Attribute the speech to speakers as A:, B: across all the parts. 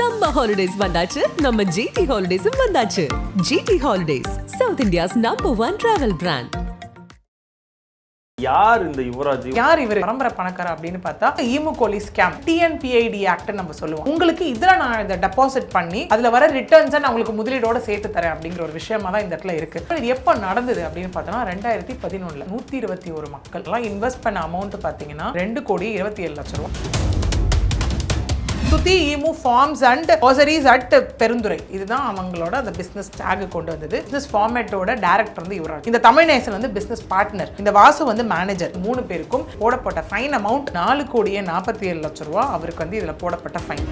A: சம்ம ஹாலிடேஸ் வந்தாச்சு. நம்ம ஜிடி ஹாலிடேஸும் வந்தாச்சு. GT holidays south India's number one travel brand
B: யார் இந்த யுவராஜ்?
C: யார் இவர்? பரம்பரை பணக்காரர் அப்படின்னு பார்த்தா ஈமுகோலி ஸ்கேம் டிஎன்பிஐடி ஆக்ட் நம்ம சொல்லுவோம். உங்களுக்கு இதுல நான் இந்த டெபாசிட் பண்ணி அதுல வர ரிட்டர்ன்ஸை நான் உங்களுக்கு முதலீடோட சேர்த்து தரேன் அப்படிங்கிற ஒரு விஷயமா தான் இந்த இடத்துல இருக்கு. இது எப்போ நடந்தது அப்படின்னு பார்த்தோம்னா ரெண்டாயிரத்தி பதினொன்னுல. நூத்தி இருபத்தி ஒரு மக்கள். எல்லாம் இன்வெஸ்ட் பண்ண அமௌண்ட் பார்த்தீங்கன்னா ரெண்டு கோடி இருபத்தி ஏழு லட்சம் ரூபாய் Suthi emu farms and hosieries at Perundurai. இதுதான் அவங்களோட அந்த பிசினஸ் டேக் கொண்டு வந்தது. பிசினஸ் ஃபார்மேட்டோட டேரக்டர் வந்து இவரால் இந்த தமிழ்நேசன் வந்து பிசினஸ் பார்ட்னர் இந்த வாசு வந்து மேனேஜர் மூணு பேருக்கும் போடப்பட்ட ஃபைன் அமௌண்ட் நாலு கோடியே நாற்பத்தி ஏழு லட்சம் ரூபா அவருக்கு வந்து இதில் போடப்பட்ட fine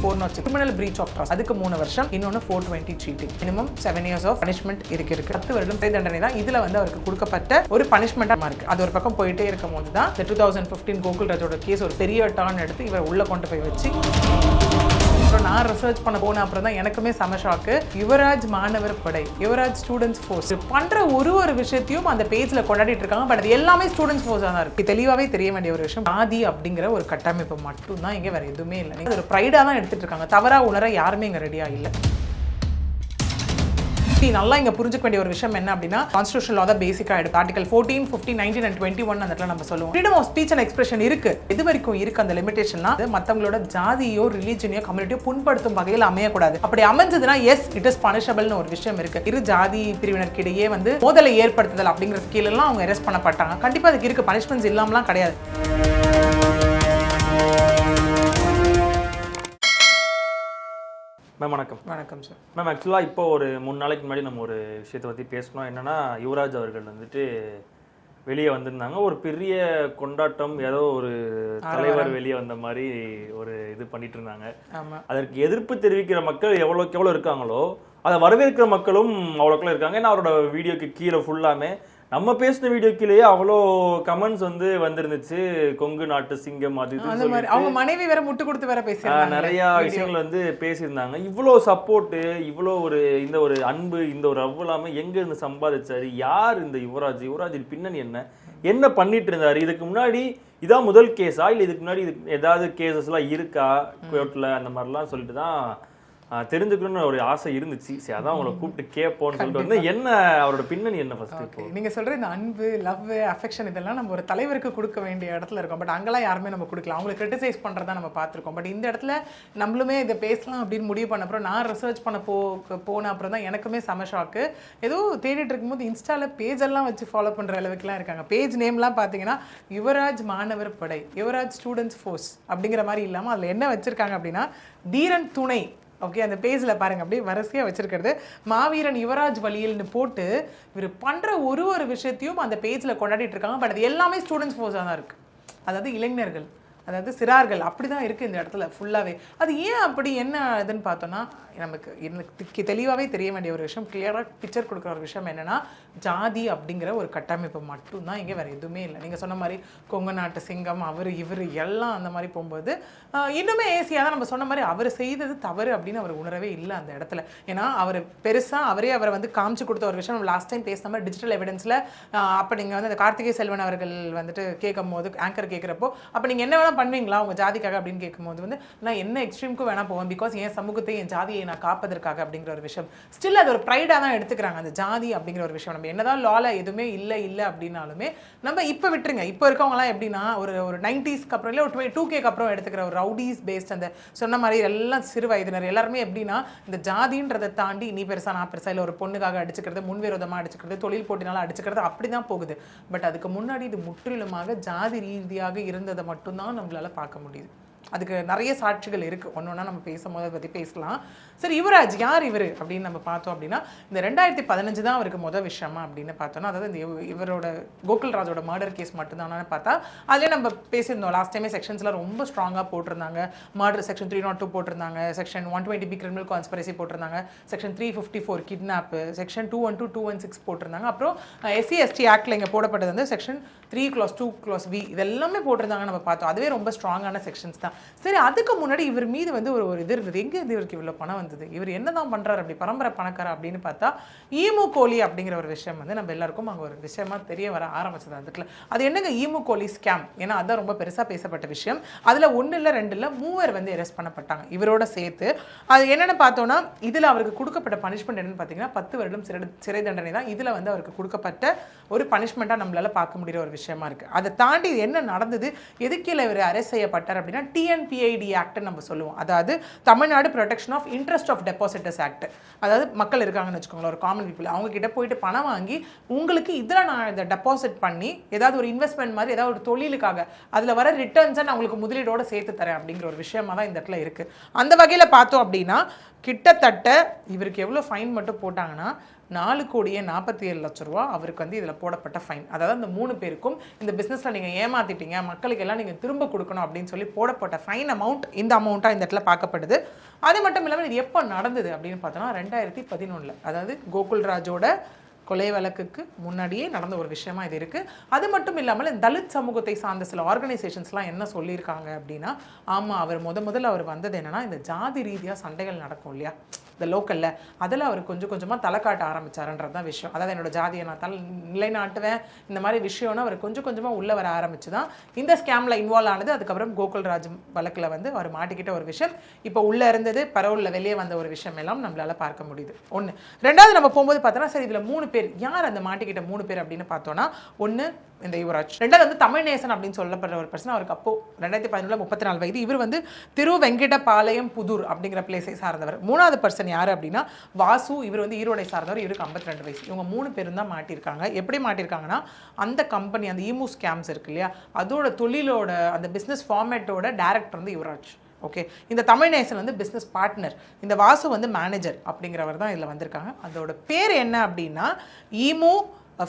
C: four nought criminal breach of trust அதுக்கு மூணு வருஷம் இன்னொன்று four twenty cheating minimum seven years of punishment இருக்கு இருக்கு. பத்து வருடம் சிறை தண்டனை தான் இதுல வந்து அவருக்கு கொடுக்கப்பட்ட ஒரு பனிஷ்மெண்ட்டாக இருக்கு அது ஒரு பக்கம் போயிட்டே இருக்கும் போது தான் டூ தௌசண்ட் ஃபிஃப்டீன் கோகுல் ராஜோட கேஸ் ஒரு பெரிய டான் எடுத்து இவரை உள்ள கொண்டு போய் வச்சு அப்புறம் நான் ரிசர்ச் பண்ண போன அப்புறம் தான் எனக்குமே செம ஷாக்கு யுவராஜ் மாணவர் படை யுவராஜ் ஸ்டூடெண்ட்ஸ் ஃபோர்ஸ் பண்ற ஒரு ஒரு விஷயத்தையும் அந்த பேஜ்ல கொண்டாடிட்டு இருக்காங்க. பட் அது எல்லாமே ஸ்டூடெண்ட்ஸ் ஃபோர்ஸாக தான் இருக்கு. தெளிவாவே தெரிய வேண்டிய ஒரு விஷயம் ஆதி அப்படிங்கிற ஒரு கட்டமைப்பு மட்டும் தான் இங்க வேற எதுவுமே இல்லை. ஒரு ப்ரைடா தான் எடுத்துட்டு இருக்காங்க. தவறா உணர யாருமே இங்க ரெடியா இல்லை. See, நல்லா இங்கே புரிஞ்சுக்க வேண்டிய ஒரு விஷயம் என்ன அப்படின்னா கான்ஸ்டியூஷன் லா தான் பேசிக்காக எடுப்பு article fourteen fifteen nineteen and twenty one அந்த நம்ம சொல்லுவோம். Freedom of speech and expression இருக்கு. இது வரைக்கும் இருக்கு அந்த லிமிடேஷன்லாம் அது மற்றவங்களோட ஜாதியோ ரிலீஜனையோ கம்யூனிட்டியோ புண்படுத்தும் வகையில் அமையக்கூடாது. அப்படி அமைஞ்சதுன்னா எஸ் இட் இஸ் பனிஷபிள்னு ஒரு விஷயம் இருக்கு. இரு ஜாதி பிரிவினருக்கிடையே வந்து மோதலை ஏற்படுத்துதல் அப்படிங்கிற கீழெல்லாம் அவங்க அரெஸ்ட் பண்ணப்பட்டாங்க. கண்டிப்பாக அதுக்கு இருக்கு. பனிஷ்மெண்ட்ஸ் இல்லாமலாம் கிடையாது.
B: மேம் வணக்கம்.
C: வணக்கம் சார்
B: மேம் ஆக்சுவலாக இப்போ ஒரு மூணு நாளைக்கு முன்னாடி நம்ம ஒரு விஷயத்தை பற்றி பேசணும் என்னன்னா யுவராஜ் அவர்கள் வந்துட்டு வெளியே வந்திருந்தாங்க. ஒரு பெரிய கொண்டாட்டம் ஏதோ ஒரு தலைவர் வெளியே வந்த மாதிரி ஒரு இது பண்ணிட்டு இருந்தாங்க. அதற்கு எதிர்ப்பு தெரிவிக்கிற மக்கள் எவ்வளோக்கு எவ்வளோ இருக்காங்களோ அதை வரவேற்கிற மக்களும் அவ்வளோக்குள்ள இருக்காங்க. ஏன்னா அவரோட வீடியோக்கு கீழே ஃபுல்லாமே நம்ம பேசின வீடியோ கீழேயே அவ்வளோ கமெண்ட்ஸ் வந்து வந்திருந்துச்சு. கொங்கு நாட்டு சிங்கம் அது
C: அவங்க மனைவி வேற முட்டு கொடுத்து வேற பேசியிருந்தாங்க
B: நிறைய விஷயங்கள் வந்து பேசியிருந்தாங்க. இவ்வளோ சப்போர்ட்டு இவ்வளோ ஒரு இந்த ஒரு அன்பு இந்த ஒரு அவ்வளவு இல்லாம எங்க இருந்து சம்பாதிச்சாரு? யார் இந்த யுவராஜ்? யுவராஜின் பின்னணி என்ன? என்ன பண்ணிட்டு இருந்தாரு? இதுக்கு முன்னாடி இதான் முதல் கேஸா இல்ல இதுக்கு முன்னாடி இதுக்கு ஏதாவது கேசஸ் எல்லாம் இருக்கா? கோர்ட்ல அந்த மாதிரிலாம் சொல்லிட்டு தான் தெரிஞ்சுக்கணும்னு ஒரு ஆசை இருந்துச்சு. சரி அதான் உங்களை கூப்பிட்டு கேட்போம்னு சொல்லிட்டு வந்து என்ன அவரோட பின்னணி என்ன ஃபர்ஸ்ட் இப்போ?
C: நீங்க சொல்ற இந்த அன்பு லவ் அஃபெக்ஷன் இதெல்லாம் நம்ம ஒரு தலைவருக்கு கொடுக்க வேண்டிய இடத்துல இருக்கோம். பட் அங்கெல்லாம் யாருமே நம்ம கொடுக்கல. அவங்களை கிரிட்டிசைஸ் பண்றதா நம்ம பார்த்திருக்கோம். பட் இந்த இடத்துல நம்மளுமே இதை பேசலாம் அப்படின்னு முடிவு பண்ண அப்புறம் நான் ரிசர்ச் பண்ண போ போன அப்புறம் தான் எனக்குமே செம ஷாக்கு ஏதோ தேடிட்டு இருக்கும்போது இன்ஸ்டால பேஜ் எல்லாம் வச்சு ஃபாலோ பண்ற அளவுக்குலாம் இருக்காங்க. பேஜ் நேம்லாம் பார்த்தீங்கன்னா யுவராஜ் மாணவர் படை யுவராஜ் ஸ்டூடெண்ட்ஸ் ஃபோர்ஸ் அப்படிங்கிற மாதிரி இல்லாமல் அதில் என்ன வச்சிருக்காங்க அப்படின்னா தீரன் துணை ஓகே அந்த பேஜில் பாருங்கள் அப்படியே வரிசையாக வச்சிருக்கிறது. மாவீரன் யுவராஜ் வழியில்னு போட்டு இவர் பண்ணுற ஒரு ஒரு விஷயத்தையும் அந்த பேஜில் கொண்டாடிட்டு இருக்காங்க. பட் அது எல்லாமே ஸ்டூடெண்ட்ஸ் ஃபோர்ஸாக தான் இருக்குது அதாவது இளைஞர்கள். அதாவது சிறார்கள் அப்படி தான் இருக்குது இந்த இடத்துல ஃபுல்லாகவே அது ஏன் அப்படி என்ன இதுன்னு பார்த்தோன்னா நமக்கு எனக்கு தெளிவாகவே தெரிய வேண்டிய ஒரு விஷயம் கிளியராக பிக்சர் கொடுக்குற ஒரு விஷயம் என்னென்னா ஜாதி அப்படிங்கிற ஒரு கட்டமைப்பு மட்டும்தான் இங்கே வேறு எதுவுமே இல்லை. நீங்கள் சொன்ன மாதிரி கொங்கு நாட்டு சிங்கம் அவர் இவர் எல்லாம் அந்த மாதிரி போகும்போது இன்னுமே ஏசியாக தான் நம்ம சொன்ன மாதிரி அவர் செய்தது தவறு அப்படின்னு அவர் உணரவே இல்லை அந்த இடத்துல. ஏன்னா அவர் பெருசாக அவரே அவரை வந்து காமிச்சு கொடுத்த ஒரு விஷயம் லாஸ்ட் டைம் பேசின மாதிரி டிஜிட்டல் எவிடன்ஸில் அப்போ நீங்கள் வந்து அந்த கார்த்திகை செல்வன் அவர்கள் வந்துட்டு கேட்கும் போது ஆங்கர் கேட்குறப்போ அப்போ நீங்கள் என்ன வேணால் பண்ணுவீங்களா உங்கள் ஜாதிக்காக அப்படின்னு கேட்கும்போது வந்து நான் என்ன எக்ஸ்ட்ரீமுக்கும் வேணா போவேன் பிகாஸ் என் சமூகத்தை என் ஜாதியை நான் காப்பதற்காக அப்படிங்கிற ஒரு விஷயம். ஸ்டில் அது ஒரு ப்ரைடாக தான் எடுத்துக்கிறாங்க அந்த ஜாதி அப்படிங்கிற ஒரு விஷயம். நம்ம என்னதான் லால எதுவுமே இல்லை இல்லை அப்படின்னாலுமே நம்ம இப்போ விட்டுருங்க. இப்போ இருக்கவங்கலாம் எப்படின்னா ஒரு ஒரு நைன்டிஸ்க்கு அப்புறம் இல்லை ஒரு டூ கேக்கு அப்புறம் எடுத்துக்கிற ஒரு ரவுடிஸ் பேஸ்ட் அந்த சொன்ன மாதிரி எல்லாம் சிறு வயதினர் எல்லாருமே எப்படின்னா இந்த ஜாதின்றதை தாண்டி நீ பெருசா நான் பெருசா இல்லை ஒரு பொண்ணுக்காக அடிச்சுக்கிறது முன்விரோதமாக அடிச்சுக்கிறது தொழில் போட்டினால அடிச்சுக்கிறது அப்படி தான் போகுது. பட் அதுக்கு முன்னாடி இது முற்றிலுமாக ஜாதி ரீதியாக இருந்ததை மட்டும்தான் நம்மளால் பார்க்க முடியுது. அதுக்கு நிறைய சாட்சிகள் இருக்குது ஒன்று ஒன்றா நம்ம பேசும்போது அதை பற்றி பேசலாம். சரி யுவராஜ் யார் இவர் அப்படின்னு நம்ம பார்த்தோம் அப்படின்னா இந்த ரெண்டாயிரத்தி பதினஞ்சு தான் அவருக்கு மொதல் விஷயமா அப்படின்னு பார்த்தோம்னா அதாவது இந்த இவரோட கோகுல்ராஜோட மர்டர் கேஸ் மட்டும்தானு பார்த்தா அதிலே நம்ம பேசியிருந்தோம். லாஸ்ட் டைமே செக்ஷன்ஸ்லாம் ரொம்ப ஸ்ட்ராங்காக போட்டிருந்தாங்க. Murder section three nought two போட்டிருந்தாங்க. Section one twenty B criminal conspiracy போட்டிருந்தாங்க. Section three fifty four kidnap section two one two two one six போட்டிருந்தாங்க. அப்புறம் எஸ்சி எஸ்டி ஆக்டில் இங்கே போடப்பட்டது வந்து section three class two class V இதெல்லாமே போட்டிருந்தாங்க நம்ம பார்த்தோம். அதுவே ரொம்ப ஸ்ட்ராங்கான செக்ஷன்ஸ் தான். சரி அதுக்கு முன்னாடி இவர் மீது வந்து ஒரு ஒரு இது இருந்தது எங்க இருந்து இவருக்கு இவ்வளோ பணம் வந்தது? இவர் என்னதான் பண்றாரு அப்படி? பரம்பரை பணக்காரர் அப்படின்னு பார்த்தா ஈமு கோழி அப்படிங்கிற ஒரு விஷயம் வந்து நம்ம எல்லாருக்கும் அங்கே ஒரு விஷயமா தெரிய வர ஆரம்பிச்சது அதுக்குள்ள. அது என்னங்க ஈமு கோழி ஸ்கேம் ஏன்னா அதான் ரொம்ப பெருசாக பேசப்பட்ட விஷயம். அதில் ஒன்று இல்லை ரெண்டு இல்லை மூவர் வந்து அரெஸ்ட் பண்ணப்பட்டாங்க. இவரோட சேர்த்து. அது என்னென்னு பார்த்தோம்னா இதில் அவருக்கு கொடுக்கப்பட்ட பனிஷ்மெண்ட் என்னன்னு பார்த்தீங்கன்னா பத்து வருடம் சிறை சிறை தண்டனை தான் இதில் வந்து அவருக்கு கொடுக்கப்பட்ட ஒரு பனிஷ்மெண்ட்டாக நம்மளால பார்க்க முடியிற ஒரு விஷயமா இருக்கு. அதை தாண்டி என்ன நடந்தது? எதுக்கீழ இவர் அரெஸ்ட் செய்யப்பட்டார் அப்படின்னா டி டிஎன்பிஐடி ஆக்ட்னு நம்ம சொல்லுவோம். அதாவது Tamil Nadu protection of interest of depositors act அதாவது மக்கள் இருக்காங்கன்னு வச்சுக்கோங்களேன் ஒரு காமன் பீப்புள் அவங்க கிட்ட போயிட்டு பணம் வாங்கி உங்களுக்கு இதில் நான் இதை டெபாசிட் பண்ணி ஏதாவது ஒரு இன்வெஸ்ட்மெண்ட் மாதிரி ஏதாவது ஒரு தொழிலுக்காக அதில் வர ரிட்டர்ன்ஸை நான் உங்களுக்கு முதலீடோடு சேர்த்து தரேன் அப்படிங்கிற ஒரு விஷயமா தான் இந்த இடத்துல இருக்குது அந்த வகையில் பார்த்தோம் அப்படின்னா கிட்டத்தட்ட இவருக்கு எவ்வளோ ஃபைன் மட்டும் போட்டாங்கன்னா நாலு கோடியே நாற்பத்தி ஏழு லட்ச ரூபா அவருக்கு வந்து இதில் போடப்பட்ட ஃபைன் அதாவது அந்த மூணு பேருக்கும் இந்த பிஸ்னஸில் நீங்கள் ஏமாத்திட்டீங்க மக்களுக்கு எல்லாம் நீங்கள் திரும்ப கொடுக்கணும் அப்படின்னு சொல்லி போடப்பட்ட ஃபைன் அமௌண்ட் இந்த அமௌண்ட்டாக இந்த இடத்துல பார்க்கப்படுது. அது மட்டும் இல்லாமல் இது எப்போ நடந்தது அப்படின்னு பார்த்தோன்னா ரெண்டாயிரத்தி பதினொன்றில் அதாவது கோகுல்ராஜோட கொலை வழக்குக்கு முன்னாடியே நடந்த ஒரு விஷயமா இது இருக்கு. அது மட்டும் இல்லாமல் இந்த தலித் சமூகத்தை சார்ந்த சில ஆர்கனைசேஷன்ஸ்லாம் என்ன சொல்லியிருக்காங்க அப்படின்னா ஆமாம் அவர் முத முதல்ல அவர் வந்தது என்னன்னா இந்த ஜாதி ரீதியாக சண்டைகள் நடக்கும் இல்லையா? இந்த லோக்கலில் அதில் அவர் கொஞ்சம் கொஞ்சமாக தலை காட்ட ஆரம்பிச்சாருன்றது தான் விஷயம். அதாவது என்னோட ஜாதியை நான் தலை நிலைநாட்டுவேன் இந்த மாதிரி விஷயம்னு அவர் கொஞ்சம் கொஞ்சமாக உள்ள வர ஆரம்பிச்சு தான் இந்த ஸ்கேமில் இன்வால்வ் ஆனது அதுக்கப்புறம் கோகுல்ராஜ் வழக்கில் வந்து அவர் மாட்டிக்கிட்ட ஒரு விஷயம். இப்போ உள்ளே இருந்தது பரவலில் வெளியே வந்த ஒரு விஷயம் எல்லாம் நம்மளால் பார்க்க முடியுது. ஒன்று ரெண்டாவது நம்ம போகும்போது பார்த்தோன்னா சரி இதில் மூணு பேர் யார் அந்த மாட்டிக்கிட்ட மூணு பேர் அப்படின்னு பார்த்தோன்னா ஒன்று இந்த யுவராஜ். ரெண்டாவது வந்து தமிழ்நேசன் அப்படின்னு சொல்லப்படுற ஒரு பர்சன் அவருக்கு அப்போ ரெண்டாயிரத்தி பதினொன்று முப்பத்தி நாலு வயது. இவர் வந்து திரு வெங்கடபாளையம் புதூர் அப்படிங்கிற பிளேஸை சார்ந்தவர். மூணாவது பர்சன் யார் அப்படின்னா வாசு. இவர் வந்து ஈரோடை சார்ந்தவர். இவருக்கு 52 ரெண்டு வயசு. இவங்க மூணு பேரும் தான் மாட்டியிருக்காங்க. எப்படி மாட்டியிருக்காங்கன்னா அந்த கம்பெனி அந்த ஈமு ஸ்கேம்ஸ் இருக்கு இல்லையா? அதோட தொழிலோட அந்த பிஸ்னஸ் ஃபார்மேட்டோட டேரக்டர் வந்து யுவராஜ். ஓகே இந்த தமிழ்நேசன் வந்து பிஸ்னஸ் பார்ட்னர் இந்த வாசு வந்து மேனேஜர் அப்படிங்கிறவர் தான் இதில் வந்திருக்காங்க. அதோட பேர் என்ன அப்படின்னா ஈமு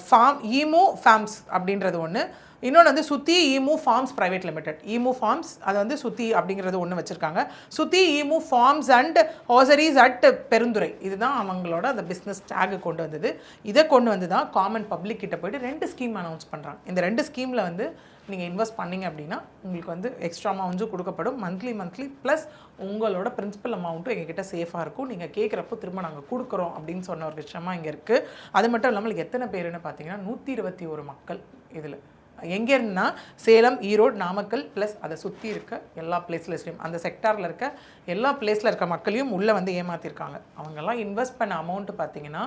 C: ஃபார்ம் ஈமு ஃபார்ம்ஸ் அப்படின்றது ஒன்று இன்னொன்று வந்து Suthi emu farms private limited emu farms அது வந்து சுத்தி அப்படிங்கிறது ஒன்று வச்சுருக்காங்க. Suthi emu farms and hosieries at Perundurai. இதுதான் அவங்களோட அந்த பிஸ்னஸ் டேகு கொண்டு வந்தது. இதை கொண்டு வந்து தான் காமன் பப்ளிக் கிட்ட போயிட்டு ரெண்டு ஸ்கீம் அனௌன்ஸ் பண்ணுறாங்க இந்த ரெண்டு ஸ்கீமில் வந்து நீங்கள் இன்வெஸ்ட் பண்ணீங்க அப்படின்னா உங்களுக்கு வந்து எக்ஸ்ட்ரா அமௌண்ட்ஸும் கொடுக்கப்படும். மந்த்லி மந்த்லி ப்ளஸ் உங்களோட பிரின்சிபல் அமௌண்ட்டும் எங்ககிட்ட சேஃபாக இருக்கும். நீங்கள் கேட்குறப்போ திரும்ப நாங்கள் கொடுக்குறோம் அப்படின்னு சொன்ன ஒரு விஷயமா இங்கே இருக்குது அது மட்டும் இல்லாமல் எத்தனை பேருன்னு பார்த்தீங்கன்னா நூற்றி இருபத்தி ஒரு மக்கள் இதில். எங்கே சேலம் ஈரோடு நாமக்கல் ப்ளஸ் அதை சுற்றி இருக்க எல்லா பிளேஸ்லையும் அந்த செக்டாரில் இருக்க எல்லா பிளேஸில் இருக்க மக்களையும் உள்ளே வந்து ஏமாற்றிருக்காங்க அவங்கெல்லாம் இன்வெஸ்ட் பண்ண அமௌண்ட்டு பார்த்தீங்கன்னா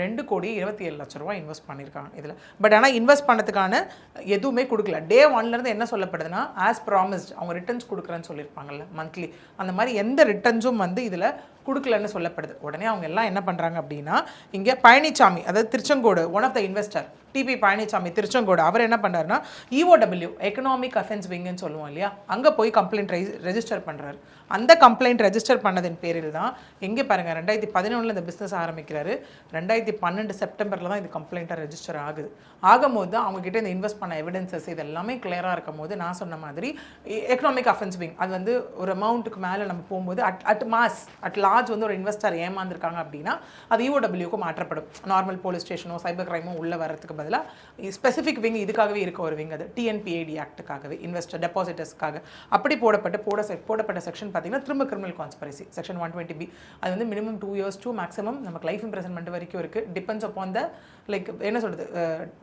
C: ரெண்டு கோடி இருபத்தி ஏழு லட்ச ரூபா இன்வெஸ்ட் பண்ணியிருக்காங்க இதில். பட் ஆனால் இன்வெஸ்ட் பண்ணதுக்கான எதுவுமே கொடுக்கல. டே ஒன்லேருந்து என்ன சொல்லப்படுதுன்னா ஆஸ் ப்ராமிஸ்ட் அவங்க ரிட்டர்ன்ஸ் கொடுக்குறேன்னு சொல்லியிருப்பாங்கல்ல மந்த்லி அந்த மாதிரி எந்த ரிட்டர்ன்ஸும் வந்து இதில் கொடுக்கலன்னு சொல்லப்படுது. உடனே அவங்க எல்லாம் என்ன பண்ணுறாங்க அப்படின்னா இங்கே பழனிசாமி அதாவது Tiruchengode one of the investor TP Palanisamy Tiruchengode அவர் என்ன பண்ணாருன்னா இஓடபிள்யூ எக்கனாமிக் அஃபென்ஸ் விங்குன்னு சொல்லுவோம் இல்லையா? அங்கே போய் கம்ப்ளைண்ட் ரெஜிஸ்டர் பண்ணுறாரு அந்த கம்ப்ளைண்ட் ரெஜிஸ்டர் பண்ணதின் பேரில் தான் எங்கே பாருங்கள் ரெண்டாயிரத்தி பதினொன்றில் இந்த பிஸ்னஸ் ஆரம்பிக்கிறாரு. ரெண்டாயிரத்தி பன்னெண்டு செப்டம்பரில் தான் இது கம்ப்ளைண்ட்டாக ரெஜிஸ்டர் ஆகுது. ஆகும்போது தான் அவங்ககிட்ட இந்த இன்வெஸ்ட் பண்ண எவிடன்சஸ் இது எல்லாமே கிளியராக இருக்கும் போது நான் சொன்ன மாதிரி எக்கனாமிக் அஃபென்ஸ் விங் அது வந்து ஒரு அமௌண்ட்டுக்கு மேலே நம்ம போகும்போது at at mass at large வந்து ஒரு இன்வெஸ்டர் ஏமாந்துருக்காங்க அப்படின்னா அது இஓடபிள்யூக்கு மாற்றப்படும். நார்மல் போலீஸ் ஸ்டேஷனோ சைபர் கிரைமோ உள்ளே வரதுக்கு பதிலாக ஸ்பெசிஃபிக் விங் இதுக்காகவே இருக்க ஒரு விங் அது டிஎன்பிஏடி ஆக்டுக்காகவே இன்வெஸ்டர் டெபாசிட்டர்ஸ்க்காக அப்படி போடப்பட்டு போட போடப்பட்ட செக்ஷன் பார்த்தீங்கன்னா திரும்ப criminal conspiracy section one twenty B அது வந்து minimum two years to maximum நமக்கு லைஃப் இம்ப்ரெசன்மெண்ட் வரைக்கும் இருக்குது டிபெண்ட்ஸ் அப்பான் த லைக் என்ன சொல்கிறது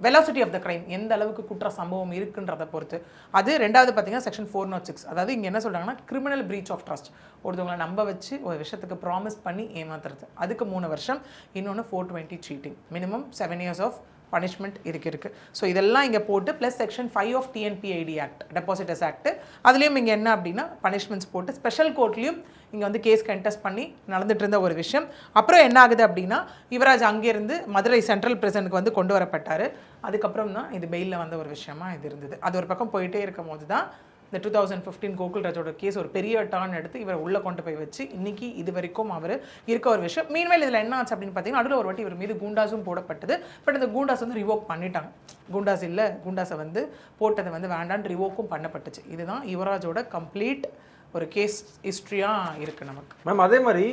C: வெலாசிட்டி ஆஃப் த க்ரைம் எந்த அளவுக்கு குற்ற சம்பவம் இருக்குன்றதை பொறுத்து. அது ரெண்டாவது பார்த்தீங்கன்னா செக்ஷன் ஃபோர் நாட் சிக்ஸ் அதாவது இங்கே என்ன சொல்கிறாங்கன்னா கிரிமினல் பிரீச் ஆஃப் ட்ரஸ்ட் ஒருத்தவங்களை நம்ப வச்சு ஒரு விஷயத்துக்கு ப்ராமிஸ் பண்ணி ஏமாத்துறது. அதுக்கு மூணு வருஷம். இன்னொன்று four twenty cheating minimum seven years of punishment இருக்கு இருக்குது ஸோ இதெல்லாம் இங்கே போட்டு plus section five of TNPID act depositors act அதுலேயும் இங்கே என்ன அப்படின்னா பனிஷ்மெண்ட்ஸ் போட்டு ஸ்பெஷல் கோர்ட்லேயும் இங்கே வந்து கேஸ் கண்டெஸ்ட் பண்ணி நடந்துட்டு இருந்த ஒரு விஷயம். அப்புறம் என்ன ஆகுது அப்படின்னா யுவராஜ் அங்கேருந்து மதுரை சென்ட்ரல் பிரசனுக்கு வந்து கொண்டு வரப்பட்டார். அதுக்கப்புறம் தான் இது பெயிலில் வந்த ஒரு விஷயமா இது இருந்தது. அது ஒரு பக்கம் போயிட்டே இருக்கும் போது தான் இந்த டூ தௌசண்ட் ஃபிஃப்டீன் கோகுல் ராஜோட கேஸ் ஒரு பெரிய டர்ன் எடுத்து இவரை உள்ளே கொண்டு போய் வச்சு இன்னைக்கு இது வரைக்கும் அவர் இருக்க ஒரு விஷயம். மீன்வேல் இதில் என்ன ஆச்சு அப்படின்னு பார்த்தீங்கன்னா நடுவில் ஒரு வாட்டி இவர் மீது கூண்டாஸும் போடப்பட்டது. பட் அந்த கூண்டாஸ் வந்து ரிவோக் பண்ணிட்டாங்க. கூண்டாஸ் இல்லை கூண்டாஸை வந்து போட்டதை வந்து வேண்டான்னு ரிவோக்கும் பண்ணப்பட்டுச்சு. இதுதான் யுவராஜோட கம்ப்ளீட் ஒரு கேஸ் ஹிஸ்ட்ரியாக இருக்குது நமக்கு.
B: மேம் அதே மாதிரி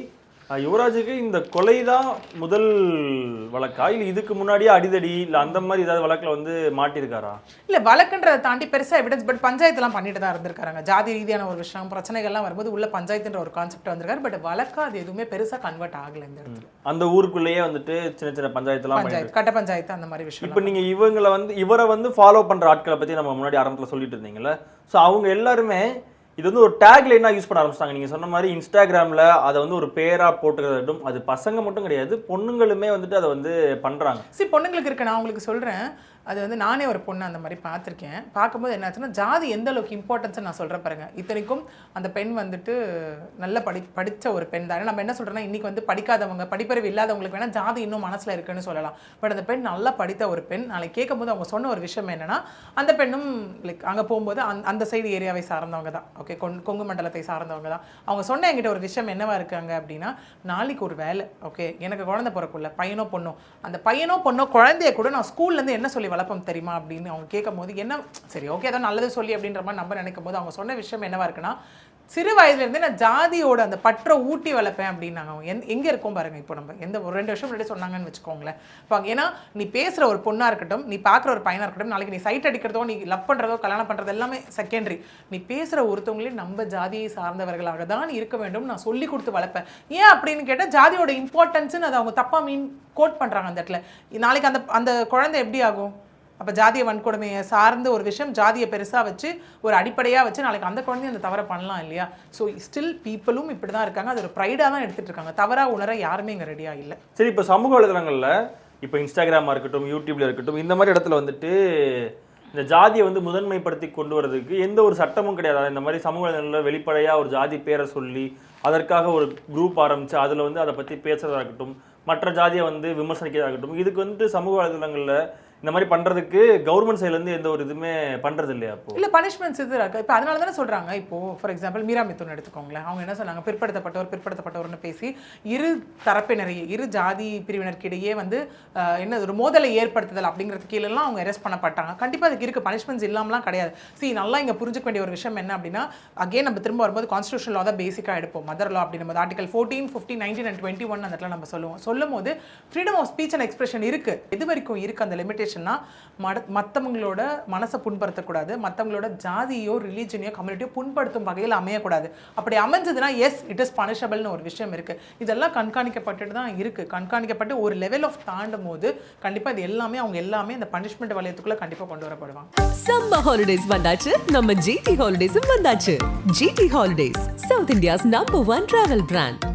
B: யுவராஜுக்கு இந்த கொலை தான் முதல் வழக்கா? இல்ல இதுக்கு முன்னாடியே அடிதடி இல்ல அந்த மாதிரி ஏதாவது வழக்குல வந்து மாட்டியிருக்காரா
C: இல்ல வழக்குன்றதை தாண்டி பெருசா எவிடன்ஸ் பட் பஞ்சாயத்துலாம் பண்ணிட்டு தான் இருந்திருக்காங்க ஜாதி ரீதியான ஒரு விஷயம் பிரச்சனைகள்லாம் வரும்போது உள்ள பஞ்சாயத்துன்ற ஒரு கான்செப்ட் வந்திருக்காரு பட் வழக்கா அது எதுவுமே பெருசா கன்வெர்ட் ஆகல இந்த இடத்துல.
B: அந்த ஊருக்குள்ளேயே வந்துட்டு சின்ன சின்ன பஞ்சாயத்துலாம்
C: பஞ்சாயத்து கட்ட பஞ்சாயத்து அந்த மாதிரி விஷயம்
B: இப்போ நீங்க இவங்களை வந்து இவரை வந்து ஃபாலோ பண்ற ஆட்களை பத்தி நம்ம முன்னாடி ஆரம்பத்துல சொல்லிட்டு இருந்தீங்கல்ல. ஸோ அவங்க எல்லாருமே இது வந்து ஒரு டேக் லைனாக யூஸ் பண்ண ஆரம்பிச்சிட்டாங்க. நீங்க சொன்ன மாதிரி இன்ஸ்டாகிராம்ல அதை வந்து ஒரு பேராக போட்டுக்கிறதும் அது பசங்க மட்டும் கிடையாது பொண்ணுங்களுமே வந்துட்டு அதை வந்து பண்ணுறாங்க
C: சரி பொண்ணுங்களுக்கு இருக்கு. நான் உங்களுக்கு சொல்கிறேன் அது வந்து நானே ஒரு பொண்ணு அந்த மாதிரி பார்த்துருக்கேன். பார்க்கும்போது என்னாச்சுன்னா ஜாதி எந்த அளவுக்கு இம்பார்ட்டன்ஸ் நான் சொல்கிறேன் பாருங்க. இத்தனைக்கும் அந்த பெண் வந்துட்டு நல்ல படி படித்த ஒரு பெண் தான். நம்ம என்ன சொல்கிறோன்னா இன்னைக்கு வந்து படிக்காதவங்க படிப்பறிவு இல்லாதவங்களுக்கு வேணால் ஜாதி இன்னும் மனசில் இருக்குன்னு சொல்லலாம். பட் அந்த பெண் நல்லா படித்த ஒரு பெண். நாளைக்கு கேட்கும்போது அவங்க சொன்ன ஒரு விஷயம் என்னன்னா அந்த பெண்ணும் லைக் அங்கே போகும்போது அந்த அந்த சைடு ஏரியாவை சார்ந்தவங்க தான். ஓகே கொங்கு மண்டலத்தை சார்ந்தவங்க தான். அவங்க சொன்ன என்கிட்ட ஒரு விஷயம் என்னவா இருக்காங்க அப்படின்னா நாளைக்கு ஒரு வேலை. ஓகே எனக்கு குழந்தை பிறக்குள்ள பையனோ பொண்ணோ. அந்த பையனோ பொண்ணோ குழந்தைய கூட நான் ஸ்கூல்லேருந்து என்ன சொல்லி வளர்ப்போம் தெரியுமா அப்படின்னு அவங்க கேட்கும்போது என்ன சரி ஓகே ஏதோ நல்லது சொல்லி அப்படின்ற மாதிரி நம்ம நினைக்கும் போது அவங்க சொன்ன விஷயம் என்னவா இருக்குன்னா சிறு வயதுலேருந்து நான் ஜாதியோட அந்த பற்றை ஊட்டி வளர்ப்பேன் அப்படின்னாங்க அவங்க எந் எங்கே இருக்கோம் பாருங்கள் இப்போ நம்ம. எந்த ஒரு ரெண்டு வருஷம் முன்னாடி சொன்னாங்கன்னு வச்சுக்கோங்களேன். இப்போ ஏன்னா நீ பேசுகிற ஒரு பொண்ணாக இருக்கட்டும் நீ பார்க்குற ஒரு பையனாக இருக்கட்டும் நாளைக்கு நீ சைட் அடிக்கிறதோ நீ லவ் பண்ணுறதோ கல்யாணம் பண்ணுறது எல்லாமே செகண்டரி நீ பேசுகிற ஒருத்தவங்களே நம்ம ஜாதியை சார்ந்தவர்களாக தான் இருக்க வேண்டும் நான் சொல்லி கொடுத்து வளர்ப்பேன். ஏன் அப்படின்னு கேட்டால் ஜாதியோட இம்பார்ட்டன்ஸுன்னு அதை அவங்க தப்பாக மீன் கோட் பண்ணுறாங்க அந்த இடத்துல. நாளைக்கு அந்த அந்த குழந்தை எப்படி ஆகும்? அப்போ ஜாதிய வன்கொடுமையை சார்ந்த ஒரு விஷயம் ஜாதியை பெருசாக வச்சு ஒரு அடிப்படையாக வச்சு நாளைக்கு அந்த குழந்தையும் அந்த தவறை பண்ணலாம் இல்லையா? ஸோ ஸ்டில் பீப்புளும் இப்படி தான் இருக்காங்க. அது ஒரு ப்ரைடாக தான் எடுத்துட்டு இருக்காங்க. தவறாக உணர யாருமே இங்கே ரெடியாக இல்லை.
B: சரி இப்போ சமூக வலைதளங்களில் இப்போ இன்ஸ்டாகிராமாக இருக்கட்டும் யூடியூப்ல இருக்கட்டும் இந்த மாதிரி இடத்துல வந்துட்டு இந்த ஜாதியை வந்து முதன்மைப்படுத்தி கொண்டு வரதுக்கு எந்த ஒரு சட்டமும் கிடையாது. இந்த மாதிரி சமூக வலைதளங்களில் வெளிப்படையாக ஒரு ஜாதி பேரை சொல்லி அதற்காக ஒரு குரூப் ஆரம்பித்து அதில் வந்து அதை பற்றி பேசுறதா இருக்கட்டும் மற்ற ஜாதியை வந்து விமர்சனிக்கிறதா இருக்கட்டும் இதுக்கு வந்துட்டு சமூக வலைதளங்களில் இந்த மாதிரி பண்றதுக்கு கவர்மெண்ட் சைடுல இருந்து எந்த ஒரு இதுவுமே பண்றது இல்லையா அப்போ?
C: இல்லை பனிஷ்மெண்ட்ஸ் இது இருக்கு? இப்போ அதனால தானே சொல்கிறாங்க இப்போ ஃபார் எக்ஸாம்பிள் மீரா மிதுன் எடுத்துக்கோங்களேன். அவங்க என்ன சொன்னாங்க? பிற்படுத்தப்பட்டவர் பிற்படுத்தப்பட்டவர்னு பேசி இரு தரப்பினரையே இரு ஜாதி பிரிவினருக்கிடையே வந்து என்ன ஒரு மோதலை ஏற்படுத்துதல் அப்படிங்கிறது கீழெல்லாம் அவங்க அரெஸ்ட் பண்ணப்பட்டாங்க. கண்டிப்பாக அதுக்கு இருக்குது பனிஷ்மெண்ட்ஸ் இல்லாமலாம் கிடையாது. சி நல்லா இங்கே புரிஞ்சுக்க வேண்டிய ஒரு விஷயம் என்ன அப்படின்னா அகைன் நம்ம திரும்ப வரும்போது கான்ஸ்டியூஷன் லா தான் பேசிக்காக எடுப்போம். மதர் லா அப்படின்னும் போது article fourteen fifteen nineteen and twenty one அந்த இடத்துல நம்ம சொல்லுவோம். சொல்லும் போது freedom of speech and expression இருக்கு. எது வரைக்கும் இருக்கு? அந்த லிமிடேஷன்னா மற்றவங்களோட மனசை புண்படுத்தக்கூடாது மற்றவங்களோட ஜாதியோ ரிலீஜனையோ கம்யூனிட்டியோ புண்படுத்தும் வகையில் அமையக்கூடாது. அப்படி அமைஞ்சதுன்னா எஸ் இட் இஸ் பனிஷபிள்னு ஒரு விஷயம் இருக்கு. இதெல்லாம் கண்காணிக்கப்பட்டுட்டு தான் இருக்கு. கண்காணிக்கப்பட்டு ஒரு லெவல் ஆஃப் தாண்டும் போது கண்டிப்பாக இது எல்லாமே அவங்க எல்லாமே இந்த பனிஷ்மெண்ட் வளையத்துக்குள்ளே கண்டிப்பாக கொண்டு வரப்படுவாங்க.
A: சம்ம ஹாலிடேஸ் வந்தாச்சு. நம்ம ஜிடி ஹாலிடேஸும் வந்தாச்சு. GT holidays south India's number one travel brand